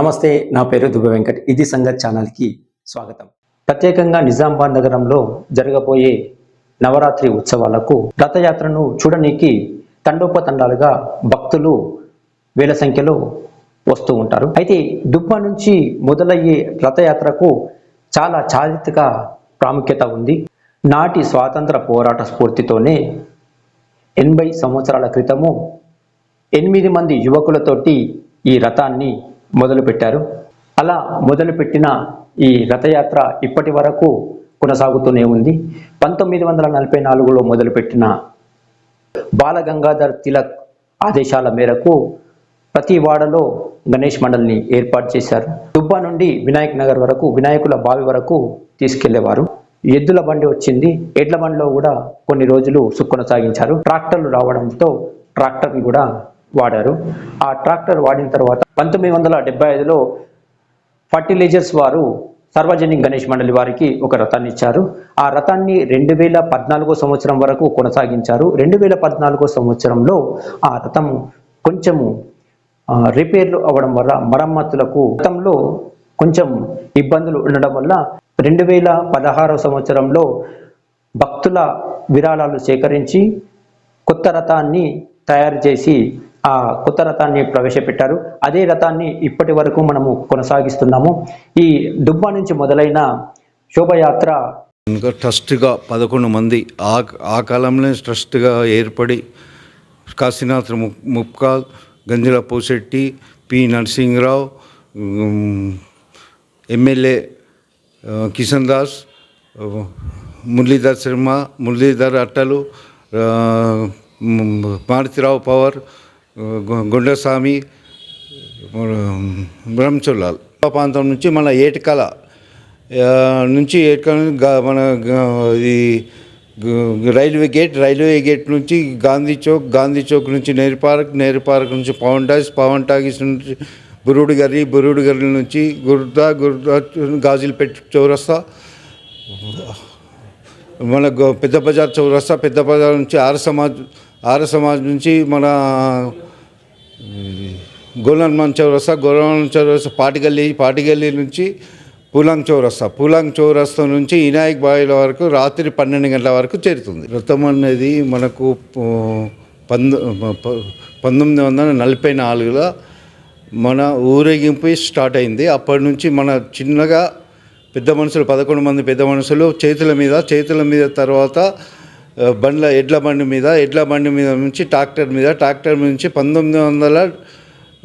నమస్తే నా పేరు దుబ్బ వెంకట్. ఇది సంగత్ ఛానల్కి స్వాగతం. ప్రత్యేకంగా నిజామాబాద్ నగరంలో జరగబోయే నవరాత్రి ఉత్సవాలకు రథయాత్రను చూడనీకి తండోపతండాలుగా భక్తులు వేల సంఖ్యలో వస్తూ ఉంటారు. అయితే దుబ్బ నుంచి మొదలయ్యే రథయాత్రకు చాలా చారిత్రక ప్రాముఖ్యత ఉంది. నాటి స్వాతంత్ర పోరాట స్ఫూర్తితోనే ఎనభై సంవత్సరాల క్రితము ఎనిమిది మంది యువకులతోటి ఈ రథాన్ని మొదలుపెట్టారు. అలా మొదలుపెట్టిన ఈ రథయాత్ర ఇప్పటి వరకు కొనసాగుతూనే ఉంది. పంతొమ్మిది వందల నలభై నాలుగులో మొదలుపెట్టిన బాలగంగాధర్ తిలక్ ఆదేశాల మేరకు ప్రతి వాడలో గణేష్ మండలిని ఏర్పాటు చేశారు. దుబ్బా నుండి వినాయక్ నగర్ వరకు వినాయకుల బావి వరకు తీసుకెళ్ళేవారు. ఎద్దుల బండి వచ్చింది. ఎడ్ల బండిలో కూడా కొన్ని రోజులు కొనసాగించారు ట్రాక్టర్లు రావడంతో ట్రాక్టర్ని కూడా వాడారు. ఆ ట్రాక్టర్ వాడిన తర్వాత పంతొమ్మిది వందల డెబ్బై ఐదులో ఫర్టిలైజర్స్ వారు సార్వజనిక్ గణేష్ మండలి వారికి ఒక రథాన్ని ఇచ్చారు. ఆ రథాన్ని రెండు వేల పద్నాలుగో సంవత్సరం వరకు కొనసాగించారు. రెండు వేల పద్నాలుగో సంవత్సరంలో ఆ రథం కొంచెము రిపేర్లు అవ్వడం వల్ల మరమ్మతులకు గతంలో కొంచెం ఇబ్బందులు ఉండడం వల్ల రెండు వేల పదహారవ సంవత్సరంలో భక్తుల విరాళాలు సేకరించి కొత్త రథాన్ని తయారు చేసి ఆ కొత్త రథాన్ని ప్రవేశపెట్టారు. అదే రథాన్ని ఇప్పటి వరకు మనము కొనసాగిస్తున్నాము. ఈ దుబ్బా నుంచి మొదలైన శోభయాత్ర ఇంకా ట్రస్ట్గా పదకొండు మంది ఆ ఆ కాలంలో ట్రస్ట్గా ఏర్పడి కాశీనాథ్ ము Mupkal Ganjula Poshetti P. Narasimha Rao MLA Kishan Das Muralidhar Sharma Muralidhar Attalu Maruthi Rao power గుండస్వామి బ్రహ్మచుల్లాల్ ప్రాంతం నుంచి మన ఏటికల నుంచి ఏటికల నుంచి మన ఇది రైల్వే గేట్ రైల్వే గేట్ నుంచి గాంధీ చౌక్ గాంధీ చౌక్ నుంచి నేరు పార్క్ నేరు పార్క్ నుంచి పవన్ టాగిస్ పవన్ టాగిస్ నుంచి బురుడు గర్రి బురుడు గర్రి నుంచి గుర్దా గుర్దా గాజులపేట చౌరస్తా. మన పెద్ద బజార్ చౌరస్తా పెద్ద బజార్ నుంచి ఆర్య సమాజ్ ఆర్య సమాజ్ నుంచి మన గోలన్మాన్ చౌరస్తా గోలన్మాన్ చౌరస్తా పాటిగల్లి పాటిగల్లి నుంచి పూలాంగ్ చౌరస్తా. పూలాంగ్ చౌరస్తా నుంచి వినాయక్ బాయిల వరకు రాత్రి పన్నెండు గంటల వరకు చేరుతుంది. రథం అనేది మనకు పంద పంతొమ్మిది వందల నలభై నాలుగులో మన ఊరేగింపు స్టార్ట్ అయింది. అప్పటి నుంచి మన చిన్నగా పెద్ద మనుషులు పదకొండు మంది పెద్ద మనుషులు చేతుల మీద చేతుల మీద తర్వాత బండ్ల ఎడ్ల బండి మీద ఎడ్ల బండి మీద నుంచి ట్రాక్టర్ మీద ట్రాక్టర్ నుంచి పంతొమ్మిది వందల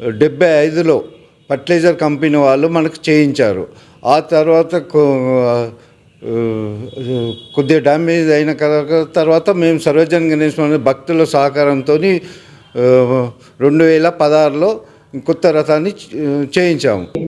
డెబ్బై ఐదులో ఫర్టిలైజర్ కంపెనీ వాళ్ళు మనకు చేయించారు. ఆ తర్వాత కొద్దిగా డ్యామేజ్ అయిన తర్వాత మేము సర్వజన్ గణేష్ భక్తుల సహకారంతో రెండు వేల పదహారులో కొత్త రథాన్ని చేయించాము.